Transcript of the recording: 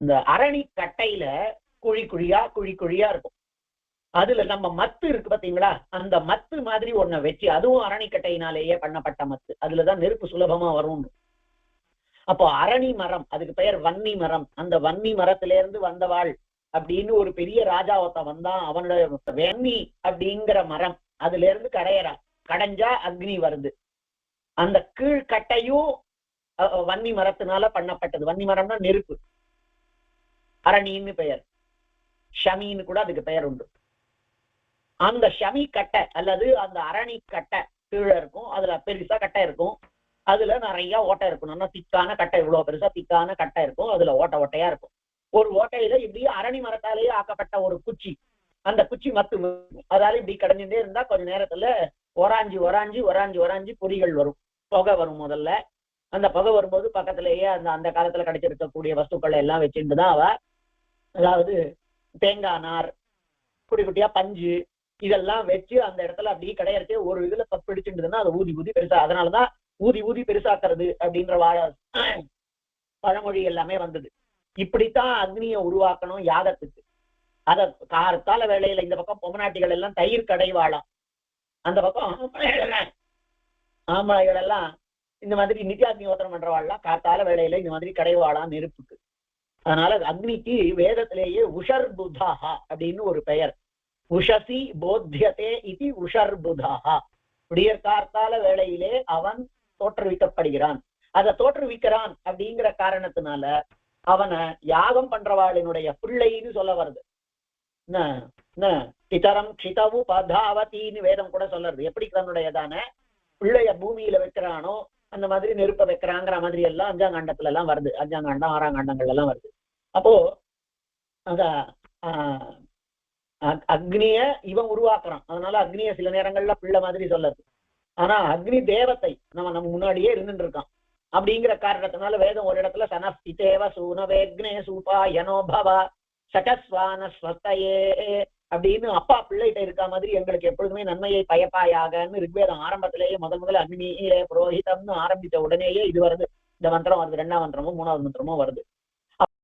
இந்த அரணி கட்டையில குழி குழியா குழி குழியா இருக்கும். அதுல நம்ம மத்து இருக்கு பாத்தீங்களா? அந்த மத்து மாதிரி ஒன்ன வச்சு அதுவும் அரணிக்கட்டையினாலேயே பண்ணப்பட்ட மத்து. அதுலதான் நெருப்பு சுலபமா வரும் அப்போ அரணி மரம் அதுக்கு பெயர் வன்னி மரம். அந்த வன்னி மரத்துல இருந்து வந்தவாள் அப்படின்னு ஒரு பெரிய ராஜா ஒருத்த வந்தான். அவனோட வெண்ணி அப்படிங்கிற மரம். அதுல இருந்து கடையறான் கடைஞ்சா அக்னி வருது. அந்த கீழ்கட்டையும் அஹ், வன்னி மரத்தினால பண்ணப்பட்டது. வன்னி மரம்னா நெருப்பு. அரணின்னு பெயர். ஷமின்னு கூட அதுக்கு பெயர் உண்டு. அந்த ஷமி கட்டை அல்லது அந்த அரணி கட்டை கீழே இருக்கும். அதுல பெருசா கட்டை இருக்கும். அதுல நிறைய ஓட்டை இருக்கும் நல்லா திக்கான கட்டை? இவ்வளவு பெருசா திக்கான கட்டை இருக்கும். அதுல ஓட்டை ஓட்டையா இருக்கும். ஒரு ஓட்டையில இப்படி அரணி மரத்தாலேயே ஆக்கப்பட்ட ஒரு குச்சி. அந்த குச்சி மத்து அதால இப்படி கடைஞ்சுட்டே இருந்தா கொஞ்ச நேரத்துல ஒராஞ்சி ஒராஞ்சி ஒராஞ்சி ஒராஞ்சி பொறிகள் வரும். புகை வரும் முதல்ல. அந்த புகை வரும்போது பக்கத்திலேயே அந்த அந்த காலத்துல கிடைச்சிருக்கக்கூடிய வஸ்துக்களை எல்லாம் வச்சுட்டு தான் அவ அதாவது தேங்காய் நார் குட்டி குட்டியா பஞ்சு இதெல்லாம் வச்சு அந்த இடத்துல அப்படியே கிடையாது ஒரு இதுல பிடிச்சிருந்ததுன்னா அதை ஊதி ஊதி பெருசா அதனாலதான் ஊதி ஊதி பெருசாக்குறது அப்படின்ற வாழ பழமொழி எல்லாமே வந்தது. இப்படித்தான் அக்னியை உருவாக்கணும் யாகத்துக்கு. அத கார்த்தால வேலையில இந்த பக்கம் பொம்மநாட்டிகள் எல்லாம் தயிர் கடைவாளாம் அந்த பக்கம் ஆம்பளைகள் எல்லாம் இந்த மாதிரி நித்யாக்னிஹோத்திரம் பண்றவாள்லாம் காத்தால வேலையில இந்த மாதிரி கடைவாளாம் நெருப்புக்கு. அதனால அக்னிக்கு வேதத்திலேயே உஷர்புதாஹா அப்படின்னு ஒரு பெயர். உஷசி போத்தியதே இது உஷர்புதாஹா. விடியற்கார்த்தால வேளையிலே அவன் தோற்றுவிக்கப்படுகிறான். அதை தோற்றுவிக்கிறான் அப்படிங்கிற காரணத்தினால அவனை யாகம் பண்றவாளினுடைய பிள்ளைன்னு சொல்ல வருது. என்ன, என்ன, பிதரம் க்ஷிதவு பதாவதின்னு வேதம் கூட சொல்லறது. எப்படி தன்னுடையதான? பிள்ளைய பூமியில வைக்கிறானோ அந்த மாதிரி நெருப்ப வைக்கிறாங்கிற மாதிரி எல்லாம் அஞ்சாம் காண்டத்துல எல்லாம் வருது. அஞ்சாம் காண்டம் ஆறாம் காண்டங்கள் எல்லாம் வருது. அப்போ அந்த ஆஹ், அக்- அக்னிய இவன் உருவாக்குறான். அதனால அக்னிய சில நேரங்கள்ல பிள்ளை மாதிரி சொல்லுது. ஆனா அக்னி தேவத்தை நம்ம நம்ம முன்னாடியே இருந்துட்டு இருக்கான் அப்படிங்கிற காரணத்தினால வேதம் ஒரு இடத்துல சனஸ்திதேவ சூனவேக்னே சூபா யனோபவ சகஸ்வான ஸ்வத்தையே அப்படின்னு அப்பா பிள்ளைகிட்ட இருக்க மாதிரி எங்களுக்கு எப்பொழுதுமே நன்மையை பயப்பாயாகன்னு ரிக்வேதம் ஆரம்பத்திலேயே முதல் முதல் அக்னியே புரோஹிதம்னு ஆரம்பித்த உடனேயே இது வருது. இந்த மந்திரம் வருது. ரெண்டாம் மந்திரமும் மூணாவது மந்திரமும் வருது.